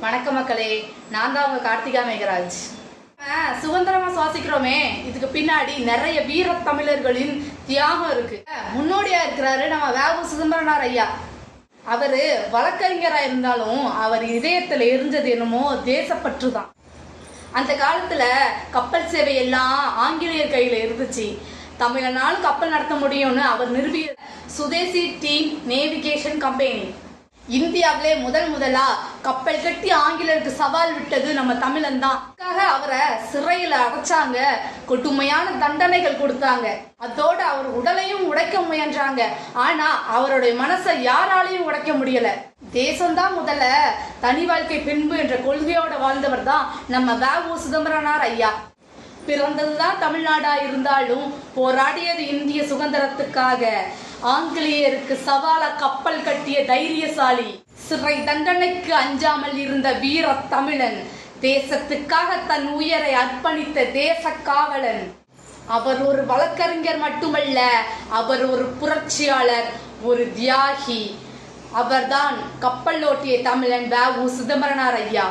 வணக்க மக்களே. நான் தான் உங்க கார்த்திகா மேகராஜ். ஆ, சுதந்திரமா சுவாசிக்கிறோமே. இதுக்கு பின்னாடி நிறைய வீர தமிழர்களின் தியாகம் இருக்கு. முன்னோடியா இருக்கிறாரு நம்ம வேவு சுதந்திரனார் ஐயா. அவரு வழக்கறிஞராக இருந்தாலும் அவர் இதயத்தில் எரிஞ்சது என்னமோ தேசப்பற்று தான் அந்த காலத்தில் கப்பல் சேவை எல்லாம் ஆங்கிலேயர் கையில் இருந்துச்சு. தமிழனாலும் கப்பல் நடத்த முடியும்னு அவர் நிறுவிய சுதேசி டீம் நேவிகேஷன் கம்பெனி. இந்தியாவிலே முதல் முதலா கப்பல் கட்டி ஆங்கிலருக்கு சவால் விட்டது நம்ம தமிழன் தான் அதுக்காக அவரை சிறையில அடைச்சாங்க. கொடுமையான தண்டனைகள் கொடுத்தாங்க. அதோட அவர் உடலையும் உடைக்க முயன்றாங்க. ஆனா அவருடைய மனசை யாராலையும் உடைக்க முடியல. தேசம்தான் முதல்ல. தனி வாழ்க்கை பின்பு என்ற கொள்கையோட வாழ்ந்தவர் தான் நம்ம வேவு சிதம்பரனார் ஐயா. பிறந்ததுதான் தமிழ்நாடா இருந்தாலும் போராடியது இந்திய சுதந்திரத்துக்காக. ஆங்கிலேயருக்கு சவால கப்பல் கட்டிய தைரியசாலி. சிறை தண்டனைக்கு அஞ்சாமல் இருந்த வீர தமிழன் தேசத்துக்காக தன் உயரை அர்ப்பணித்த தேச காவலன். அவர் ஒரு வழக்கறிஞர் மட்டுமல்ல அவர் ஒரு புரட்சியாளர் ஒரு தியாகி. அவர்தான் கப்பல் ஓட்டிய தமிழன் வேவு சிதம்பரனார் ஐயா.